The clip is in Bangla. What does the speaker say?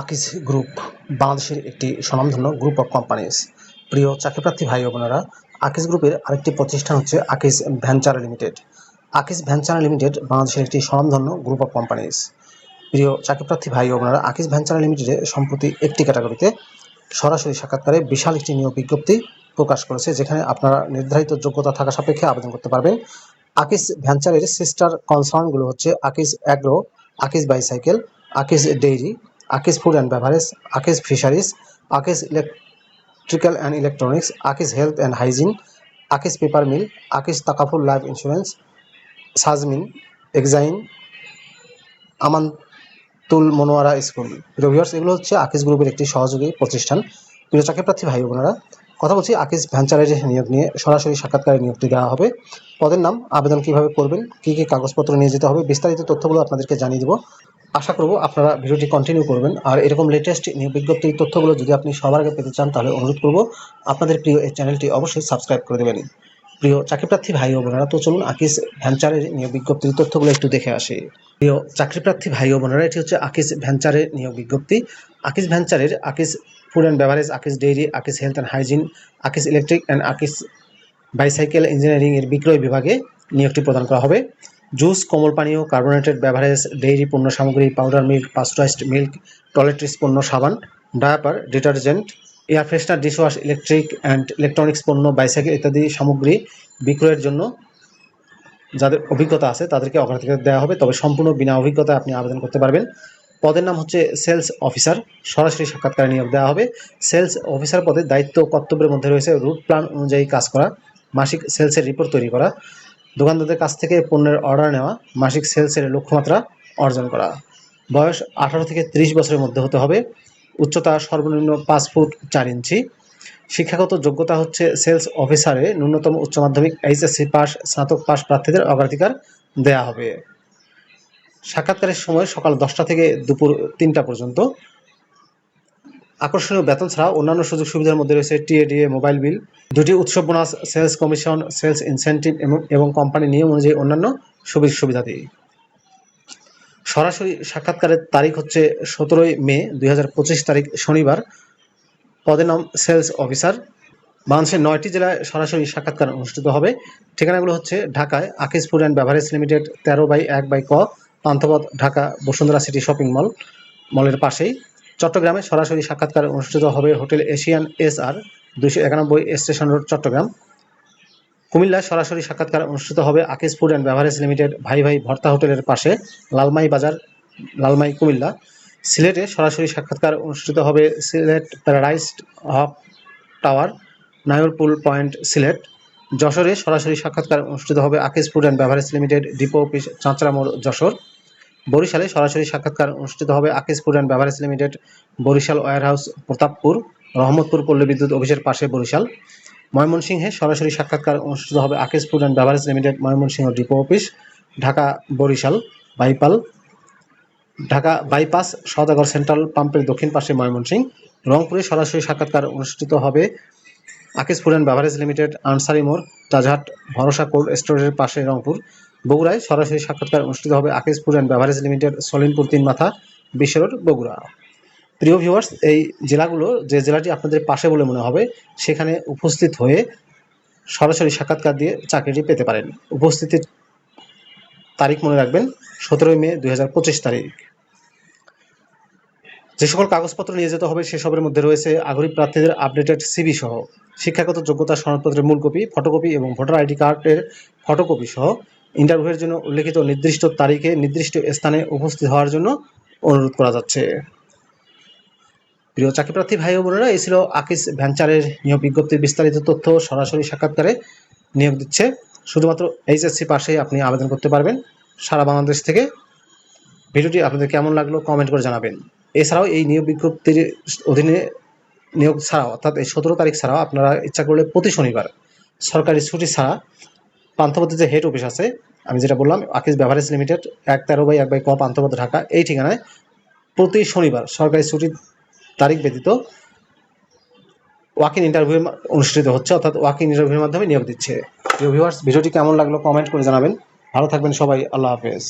আকিজ গ্রুপ বাংলাদেশের একটি স্বনামধন্য গ্রুপ অফ কোম্পানিজ প্রিয় চাকরিপ্রার্থী ভাই বোনেরা, আকিজ গ্রুপের আরেকটি প্রতিষ্ঠান হচ্ছে Akij venture limited. Akij venture limited বাংলাদেশের একটি স্বনামধন্য গ্রুপ অফ কোম্পানিজ প্রিয় চাকরিপ্রার্থী ভাই বোনেরা, আকিজ ভেঞ্চার লিমিটেডে সম্প্রতি একটি ক্যাটাগরিতে সরাসরি সাক্ষাৎকারে বিশাল একটি নিয়োগ বিজ্ঞপ্তি প্রকাশ করেছে, যেখানে আপনারা নির্ধারিত যোগ্যতা থাকা সাপেক্ষে আবেদন করতে পারবেন। আকিজ ভেঞ্চারের সিস্টার কনসার্নগুলো হচ্ছে Akij agro Akij bicycle Akij dairy Akij food and beverage Akij fisheries Akij electrical and electronics Akij health and hygiene Akij paper mill Akij Takaful life insurance সাজমিন এক্সাইন আমানতুল মনোয়ারা স্কুল ভিউয়ার্স এগুলো হচ্ছে আকিজ গ্রুপের একটি সহযোগী প্রতিষ্ঠান। প্রিয় চাকরিপ্রার্থী ভাই ও বোনেরা, কথা বলছি আকিজ ভেঞ্চারের নিয়োগ নিয়ে, সরাসরি সাক্ষাৎকারে নিয়োগটি দেওয়া হবে। পদের নাম, আবেদন কীভাবে করবেন, কী কী কাগজপত্র নিয়ে যেতে হবে, বিস্তারিত তথ্যগুলো আপনাদেরকে জানিয়ে দেবো। আশা করব আপনারা ভিডিওটি কন্টিনিউ করবেন। আর এরকম লেটেস্ট নিয়োগ বিজ্ঞপ্তির তথ্যগুলো যদি আপনি সবার আগে পেতে চান, তাহলে অনুরোধ করব আপনাদের প্রিয় এই চ্যানেলটি অবশ্যই সাবস্ক্রাইব করে দেবেন। প্রিয় চাকরিপ্রার্থী ভাই ও বোনেরা, তো চলুন আকিজ ভেঞ্চারের নিয়োগ বিজ্ঞপ্তির তথ্যগুলো একটু দেখে আসি। প্রিয় চাকরিপ্রার্থী ভাই ও বোনেরা, এটি হচ্ছে আকিজ ভেঞ্চারের নিয়োগ বিজ্ঞপ্তি। Akij ভেঞ্চারের Akij food and beverage Akij dairy Akij health and hygiene Akij electric and Akij bicycle engineering এর বিক্রয় বিভাগে নিয়োগটি প্রদান করা হবে। জুস, কোমল পানীয় কার্বোনেটেড বেভারেজ, ডেইরি পণ্য সামগ্রী, powder milk, pasteurised milk, toiletries পণ্য, সাবান, diaper, detergent, air freshener, dishwash, electric and electronics পণ্য, বাইসাইকেল ইত্যাদি সামগ্রী বিক্রয়ের জন্য যাদের অভিজ্ঞতা আছে তাদেরকে অগ্রাধিকার দেওয়া হবে। তবে সম্পূর্ণ বিনা অভিজ্ঞতায় আপনি আবেদন করতে পারবেন। পদের নাম হচ্ছে সেলস অফিসার। সরাসরি সাক্ষাৎকারে নিয়োগ দেওয়া হবে। সেলস অফিসার পদে দায়িত্ব কর্তব্যের মধ্যে রয়েছে রুট প্ল্যান অনুযায়ী কাজ করা, মাসিক সেলসের রিপোর্ট তৈরি করা। দোকানদারদের কাছ থেকে পণ্যের অর্ডার নেওয়া, মাসিক সেলসের লক্ষ্যমাত্রা অর্জন করা। বয়স আঠারো থেকে ত্রিশ বছরের মধ্যে হতে হবে। উচ্চতা সর্বনিম্ন পাঁচ ফুট চার ইঞ্চি। শিক্ষাগত যোগ্যতা হচ্ছে সেলস অফিসারে ন্যূনতম উচ্চ মাধ্যমিক এইচএসসি পাস স্নাতক পাস প্রার্থীদের অগ্রাধিকার দেয়া হবে। সাক্ষাৎকারের সময় সকাল দশটা থেকে দুপুর তিনটা পর্যন্ত। আকর্ষণীয় বেতন ছাড়া অন্যান্য সুযোগ সুবিধার মধ্যে রয়েছে টিএডিএ মোবাইল বিল দুটি উৎসব bonus, sales commission, sales incentive এবং কোম্পানি নিয়ম অনুযায়ী অন্যান্য সুবিধা সুবিধাদি সরাসরি সাক্ষাৎকারের তারিখ হচ্ছে সতেরোই মে দুই হাজার পঁচিশ তারিখ শনিবার। পদের নাম সেলস অফিসার। বাংলাদেশের নয়টি জেলায় সরাসরি সাক্ষাৎকার অনুষ্ঠিত হবে। ঠিকানাগুলো হচ্ছে ঢাকায় ফুড অ্যান্ড বেভারেজ লিমিটেড, তেরো বাই এক বাই ক, Panthapath, Dhaka, Bashundhara city shopping mall, মলের পাশেই। চট্টগ্রামে সরাসরি সাক্ষাৎকার অনুষ্ঠিত হবে হোটেল এশিয়ান এস আর। দুইশো একানব্বই স্টেশন রোড, চট্টগ্রাম। কুমিল্লায় সরাসরি সাক্ষাৎকার অনুষ্ঠিত হবে Akij food and beverage limited ভাই ভাই ভর্তা হোটেলের পাশে লালমাই বাজার, লালমাই কুমিল্লা। সিলেটে সরাসরি সাক্ষাৎকার অনুষ্ঠিত হবে Sylhet paradise Haque tower Nayarpul point Sylhet. যশোরে সরাসরি সাক্ষাৎকার অনুষ্ঠিত হবে Akij food and beverage limited depot office চাঁচড়া মোড় যশোর। বরিশালে সরাসরি সাক্ষাৎকার অনুষ্ঠিত হবে Akij food and beverage limited Barishal warehouse, Pratappur. Rahmatpur পল্লী বিদ্যুৎ অফিসের পাশে বরিশাল। ময়মনসিংহে সরাসরি সাক্ষাৎকার অনুষ্ঠিত হবে Akij food and beverage limited Mymensingh depot office, Dhaka Barishal বাইপাল, Dhaka bypass Saudagar central পাম্পের দক্ষিণ পাশে ময়মনসিংহ, রংপুরে সরাসরি সাক্ষাৎকার অনুষ্ঠিত হবে Akij food and beverage limited, Ansari মোড়, তাজহাট, ভরসা কোল্ড স্টোরের পাশে রংপুর। বগুড়ায় সরাসরি সাক্ষাৎকার অনুষ্ঠিত হবে Akij food and beverage limited Solinpur তিন মাথা বিশ্ব রোড বগুড়া। প্রিয় ভিউয়ার্স এই জেলাগুলো, যে জেলাটি আপনাদের পাশে বলে মনে হবে, সেখানে উপস্থিত হয়ে সরাসরি সাক্ষাৎকার দিয়ে চাকরিটি পেতে পারেন। উপস্থিতির তারিখ মনে রাখবেন, সতেরোই মে দু হাজার পঁচিশ তারিখ। যে সকল কাগজপত্র নিয়ে যেতে হবে সেসবের মধ্যে রয়েছে আগ্রহী প্রার্থীদের আপডেটেড সিবি সহ, শিক্ষাগত যোগ্যতা সনদপত্রের মূল কপি ফটোকপি এবং ভোটার আইডি কার্ডের ফটোকপি সহ ইন্টারভিউয়ের জন্য উল্লেখিত নির্দিষ্ট তারিখে নির্দিষ্ট স্থানে উপস্থিত হওয়ার জন্য অনুরোধ করা যাচ্ছে। প্রিয় চাকরিপ্রার্থী ভাই বোনেরা, এই ছিল আকিস ভ্যাঞ্চারের নিয়োগ বিজ্ঞপ্তির বিস্তারিত তথ্য সরাসরি সাক্ষাৎকারে নিয়োগ দিচ্ছে। শুধুমাত্র এইচএসসি পাশেই আপনি আবেদন করতে পারবেন সারা বাংলাদেশ থেকে। ভিডিওটি আপনাদের কেমন লাগল কমেন্ট করে জানাবেন। এছাড়াও এই নিয়োগ বিজ্ঞপ্তির অধীনে নিয়োগ ছাড়াও, অর্থাৎ এই সতেরো তারিখ ছাড়াও আপনারা ইচ্ছা করলে প্রতি শনিবার সরকারি ছুটি ছাড়া পান্থপথের যে হেড অফিস আছে, আমি যেটা বললাম, আকিস বেভারেজ লিমিটেড, এক তেরো বাই এক বাই ক পান্থপথ ঢাকা, এই ঠিকানায় প্রতি শনিবার সরকারি ছুটির তারিখ ব্যতীত ওয়াক ইন ইন্টারভিউ অনুষ্ঠিত হচ্ছে, অর্থাৎ ওয়াকিং ইন্টারভিউর মাধ্যমে নিয়োগ দিচ্ছে। ভিডিওটি কেমন লাগল কমেন্ট করে জানাবেন। ভালো থাকবেন সবাই, আল্লাহ হাফেজ।